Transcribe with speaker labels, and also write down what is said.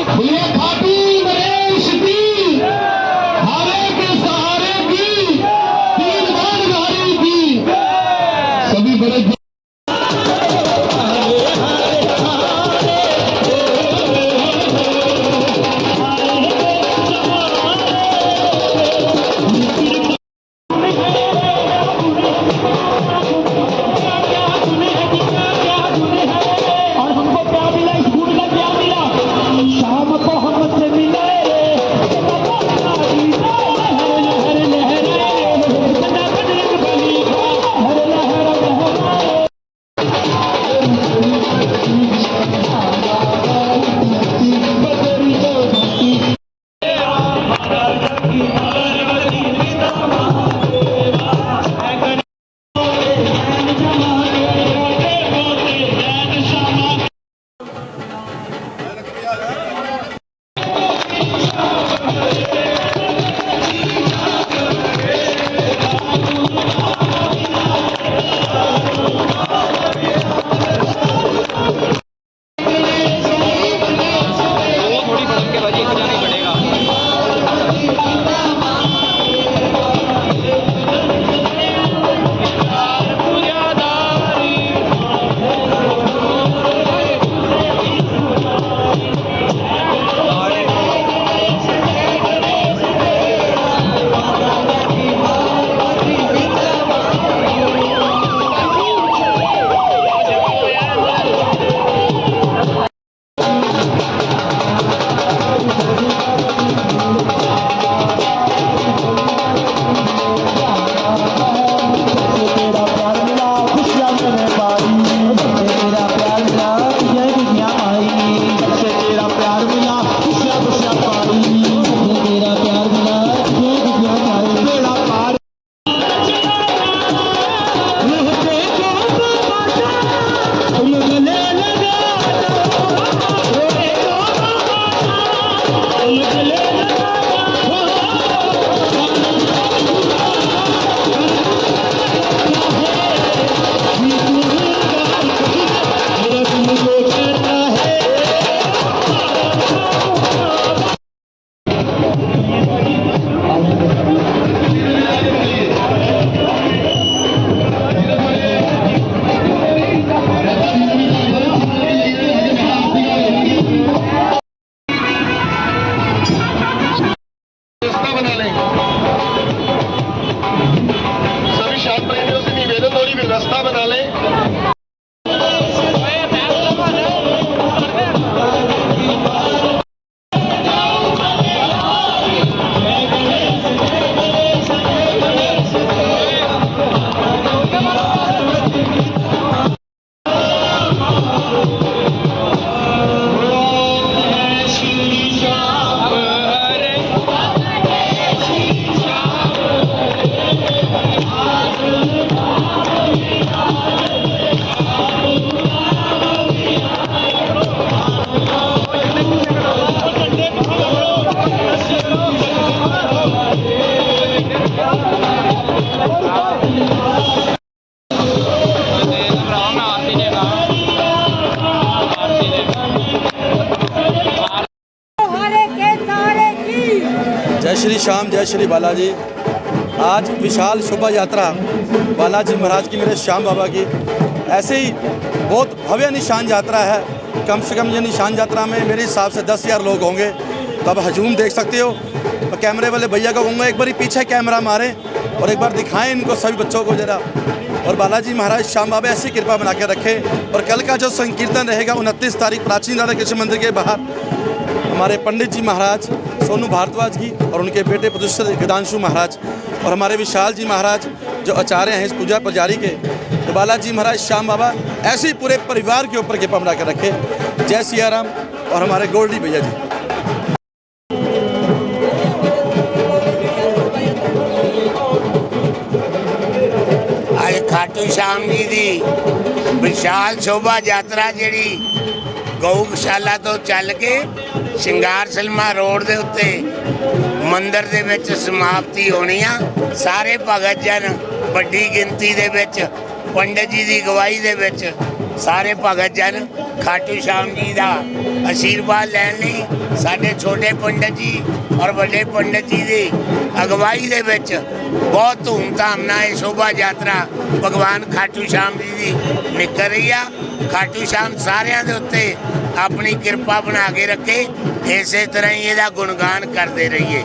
Speaker 1: ये
Speaker 2: श्याम जय श्री बालाजी। आज विशाल शोभा यात्रा बालाजी महाराज की, मेरे श्याम बाबा की। ऐसे ही बहुत भव्य निशान यात्रा है। कम से कम ये निशान यात्रा में मेरे हिसाब से दस हज़ार लोग होंगे। तो आप हजूम देख सकते हो। मैं कैमरे वाले भैया को कहूँगा, एक बार पीछे कैमरा मारें और एक बार दिखाएँ इनको सभी बच्चों को जरा। और बालाजी महाराज, श्याम बाबा ऐसी कृपा बना के रखें। और कल का जो संकीर्तन रहेगा, उनतीस तारीख प्राचीन राधा कृष्ण मंदिर के बाहर, हमारे पंडित जी महाराज सोनू भारद्वाज जी और उनके बेटे प्रदुष्य गदांशु महाराज और हमारे विशाल जी महाराज जो आचार्य हैं इस पूजा पुजारी के तो बालाजी महाराज श्याम बाबा ऐसे ही पूरे परिवार के ऊपर कृपा बना कर रखे जय सिया राम और हमारे गोल्डी भैया जी
Speaker 3: ਅੱਜ ਖਾਟੂ ਸ਼ਾਮ ਜੀ ਦੀ ਵਿਸ਼ਾਲ ਸ਼ੋਭਾ ਯਾਤਰਾ ਜਿਹੜੀ ਗਊਸ਼ਾਲਾ ਤੋਂ ਚੱਲ ਕੇ ਸ਼ਿੰਗਾਰ ਸਿਲਮਾ ਰੋਡ ਦੇ ਉੱਤੇ ਮੰਦਿਰ ਦੇ ਵਿੱਚ ਸਮਾਪਤੀ ਹੋਣੀ ਆ। ਸਾਰੇ ਭਗਤ ਜਨ ਵੱਡੀ ਗਿਣਤੀ ਦੇ ਵਿੱਚ, ਪੰਡਿਤ ਜੀ ਦੀ ਗਵਾਹੀ ਦੇ ਵਿੱਚ ਸਾਰੇ ਭਗਤ ਜਨ ਖਾਟੂ ਸ਼ਾਮ ਜੀ ਦਾ ਆਸ਼ੀਰਵਾਦ ਲੈਣ ਲਈ ਸਾਡੇ ਛੋਟੇ ਪੰਡਤ ਜੀ ਔਰ ਵੱਡੇ ਪੰਡਤ ਜੀ ਦੀ ਅਗਵਾਈ ਦੇ ਵਿੱਚ ਬਹੁਤ ਧੂਮਧਾਮ ਨਾਲ ਇਹ ਸ਼ੋਭਾ ਯਾਤਰਾ ਭਗਵਾਨ ਖਾਟੂ ਸ਼ਾਮ ਜੀ ਦੀ ਨਿਕਲ ਰਹੀ ਆ। ਖਾਟੂ ਸ਼ਾਮ ਸਾਰਿਆਂ ਦੇ ਉੱਤੇ ਆਪਣੀ ਕਿਰਪਾ ਬਣਾ ਕੇ ਰੱਖੇ ਇਸੇ ਤਰ੍ਹਾਂ ਹੀ ਇਹਦਾ ਗੁਣਗਾਨ ਕਰਦੇ ਰਹੀਏ।